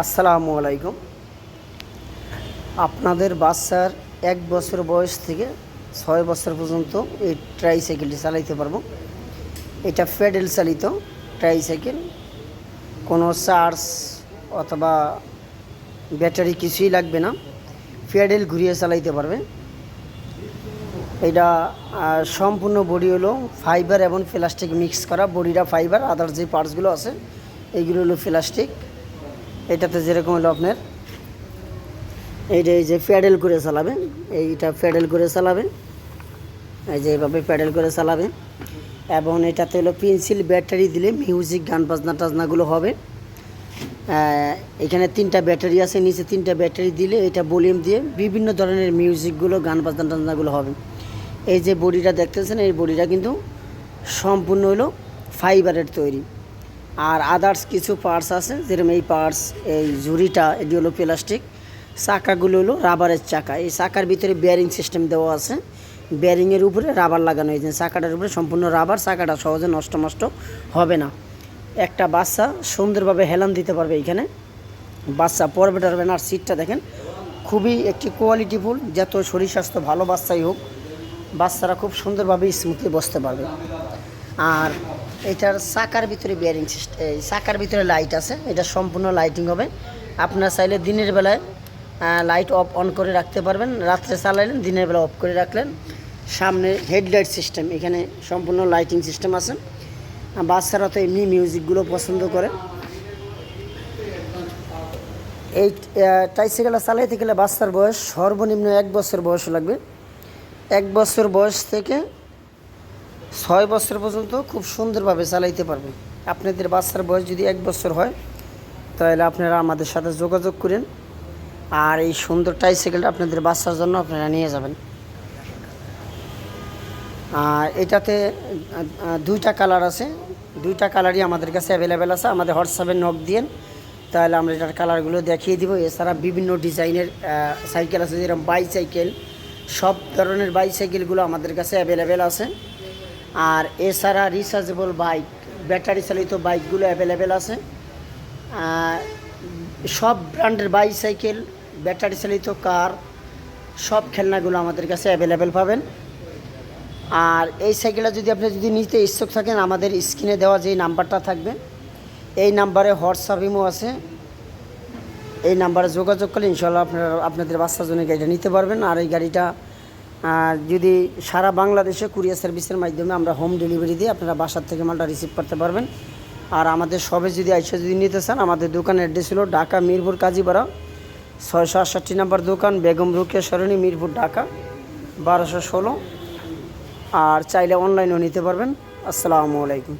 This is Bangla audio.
আসসালামু আলাইকুম। আপনাদের বাচ্চার এক বছর বয়স থেকে ছয় বছর পর্যন্ত এই ট্রাইসাইকেলটি চালাইতে পারব। এটা ফেডেল চালিত ট্রাইসাইকেল কোনো চার্জ অথবা ব্যাটারি কিছুই লাগবে না। ফেডেল ঘুরিয়ে চালাইতে পারবে। এটা সম্পূর্ণ বডি হলো ফাইবার এবং প্লাস্টিক মিক্স করা। বডিটা ফাইবার আদার যে পার্টসগুলো আছে এইগুলো হলো প্লাস্টিক এটাতে যেরকম হলো আপনার, এইটা এই যে প্যাডেল করে চালাবে এইটা প্যাডেল করে চালাবে এই যে এইভাবে প্যাডেল করে চালাবে এবং এটাতে হলো পেন্সিল, ব্যাটারি দিলে মিউজিক, গান বাজনা টাজনাগুলো হবে। এখানে তিনটা ব্যাটারি আছে, নিচে তিনটা ব্যাটারি দিলে এটা ভলিউম দিয়ে বিভিন্ন ধরনের মিউজিকগুলো, গান বাজনা টাজনাগুলো হবে। এই যে বডিটা দেখতেছেন, এই বডিটা কিন্তু সম্পূর্ণ হলো ফাইবারের তৈরি। আর আদার্স কিছু পার্টস আছে, যেরকম এই পার্টস এই ঝুড়িটা এটি হলো প্লাস্টিক চাকাগুলো হলো রাবারের চাকা। এই চাকার ভিতরে বেয়ারিং সিস্টেম দেওয়া আছে। বেয়ারিংয়ের উপরে রাবার লাগানো হয়েছে। চাকাটার উপরে সম্পূর্ণ রাবার চাকাটা সহজে নষ্ট নষ্ট হবে না। একটা বাচ্চা সুন্দরভাবে হেলান দিতে পারবে এইখানে বাচ্চা পড়বে টারবে না। আর সিটটা দেখেন, খুবই একটি কোয়ালিটিফুল যত শরীর স্বাস্থ্য ভালো বাচ্চাই হোক, বাচ্চারা খুব সুন্দরভাবে স্মুথলি বসতে পারবে। আর এটার চাকার ভিতরে বিয়ারিং সিস্টেম এই চাকার ভিতরে লাইট আছে, এটা সম্পূর্ণ লাইটিং হবে। আপনার চাইলে দিনের বেলায় লাইট অফ অন করে রাখতে পারবেন। রাত্রে চালাইলেন, দিনের বেলা অফ করে রাখলেন। সামনে হেডলাইট সিস্টেম এখানে সম্পূর্ণ লাইটিং সিস্টেম আছে। বাচ্চারা তো এমনি মিউজিকগুলো পছন্দ করে। এই টাইসাইকেলটা চালাইতে গেলে বাচ্চার বয়স সর্বনিম্ন এক বছর বয়স লাগবে। এক বছর বয়স থেকে ছয় বছর পর্যন্ত খুব সুন্দরভাবে চালাইতে পারবে। আপনাদের বাচ্চার বয়স যদি এক বছর হয়, তাহলে আপনারা আমাদের সাথে যোগাযোগ করেন। আর এই সুন্দর টাইসাইকেলটা আপনাদের বাচ্চার জন্য আপনারা নিয়ে যাবেন। আর এটাতে দুইটা কালার আছে। দুইটা কালারই আমাদের কাছে অ্যাভেলেবেল আছে। আমাদের হোয়াটসঅ্যাপে নক দিয়েন, তাহলে আমরা এটার কালারগুলো দেখিয়ে দিব। এছাড়া বিভিন্ন ডিজাইনের সাইকেল আছে, যেরকম বাইসাইকেল সব ধরনের বাইসাইকেলগুলো আমাদের কাছে অ্যাভেলেবেল আছে। আর এছাড়া রিচার্জেবল বাইক ব্যাটারি চালিত বাইকগুলো অ্যাভেলেবেল আছে। সব ব্র্যান্ডের বাইসাইকেল ব্যাটারি চালিত কার সব খেলনাগুলো আমাদের কাছে অ্যাভেলেবেল পাবেন। আর এই সাইকেলটা যদি আপনি যদি নিতে ইচ্ছুক থাকেন, আমাদের স্ক্রিনে দেওয়া যে নাম্বারটা থাকবে, এই নাম্বারে হোয়াটসঅ্যাপ ইমো আছে। এই নাম্বারে যোগাযোগ করলে ইনশাল্লাহ আপনারা আপনাদের বাচ্চার জন্য গাড়িটা নিতে পারবেন। আর এই গাড়িটা আহ, যদি সারা বাংলাদেশে কুরিয়ার সার্ভিসের মাধ্যমে আমরা হোম ডেলিভারি দিয়ে আপনারা বাসার থেকে মালটা রিসিভ করতে পারবেন। আর আমাদের সবে যদি আইসা যদি নিতে চান আমাদের দোকানের অ্যাড্রেস হলো ঢাকা মিরপুর কাজীপাড়া ছয়শো আটষট্টি নম্বর দোকান বেগম রুকিয়া সরণি মিরপুর ঢাকা বারোশো ষোলো। আর চাইলে অনলাইনেও নিতে পারবেন। আসসালামু আলাইকুম।